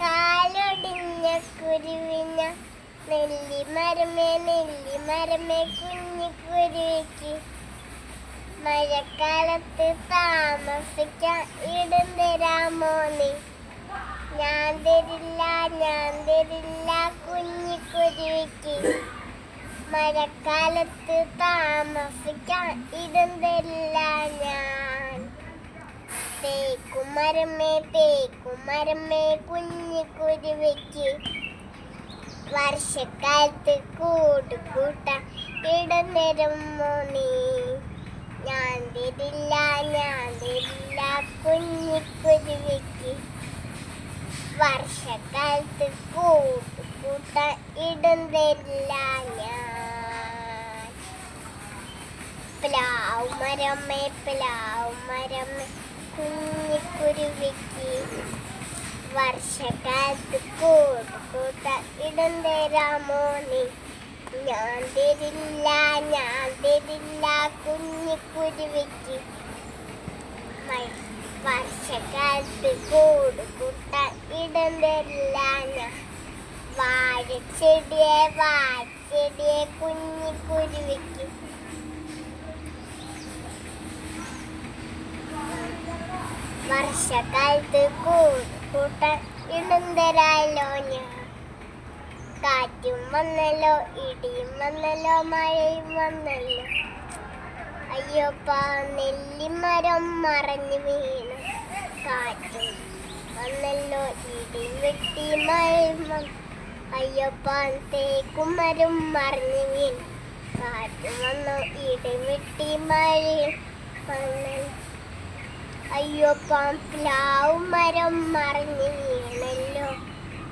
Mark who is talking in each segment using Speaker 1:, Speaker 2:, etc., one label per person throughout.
Speaker 1: കാലൊടിഞ്ഞ കുരുവിന നെല്ലി മരമേ നെല്ലി മരമേ കുഞ്ഞു കുരുവിക്ക്. മഴക്കാലത്ത് താമസിക്കാൻ ഇടം തരാമോ നീ? ഞാൻ തരില്ല ഞാൻ തരില്ല കുഞ്ഞു കുരുവിക്ക്. മഴക്കാലത്ത് താമസിക്കാൻ ഇടം തേക്കുമരമേ കുമരമ്മേ കുഞ്ഞു കുരുവയ്ക്ക് വർഷക്കാലത്ത് കൂട്ടു കൂട്ട ഇടം തരുമോ നീ ഞാൻ തരില്ല ഞാൻ തരില്ല കുഞ്ഞു കുരുവയ്ക്ക് വർഷക്കാലത്ത് കൂട്ടു കൂട്ട ഇടം തരില്ല ഞാൻ. പ്ലാവ് മരമേ പ്ലാവ് മരമേ കുഞ്ഞു കുരുവിക്ക് വർഷകാലത്ത് കൂട്ട് കൂട്ടാൻ ഇടം തരാമോ ഞാൻ തരില്ല ഞാൻ തരില്ല കുഞ്ഞു കുരുവിക്ക് മ- വർഷക്കാലത്ത് കൂട് കൂട്ടാൻ ഇടം തരില്ല ഞാൻ വാഴച്ചെടിയെ വാഴച്ചെടിയെ കുഞ്ഞു കുരുവിക്ക് വർഷക്കാലത്ത് കൂട് കൂട്ടാൻ ഇടം ഞാൻ. കാറ്റും വന്നല്ലോ ഇടിയും വന്നല്ലോ മഴയും വന്നല്ലോ. അയ്യോപ്പ നെല്ലിമരം മറഞ്ഞു വീണു. കാറ്റും വന്നല്ലോ ഇടി വെട്ടി മഴയും വന്നു. അയ്യോപ്പ തേക്കുമരം മറിഞ്ഞു വീണ്. കാറ്റും വന്നു ഇടി വെട്ടി മഴയും വന്നല്ലോ അയ്യോപ്പ പ്ലാവ് മരം മറിഞ്ഞു വീണല്ലോ.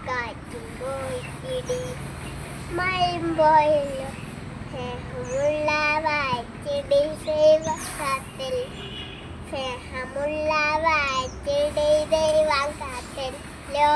Speaker 1: കാറ്റും പോയി ഇടി മഴയും പോയല്ലോ. സ്നേഹമുള്ള വാറ്റിടി ദൈവത്തിൽ സ്നേഹമുള്ള വാറ്റിടി ദൈവം കാത്തല്ലോ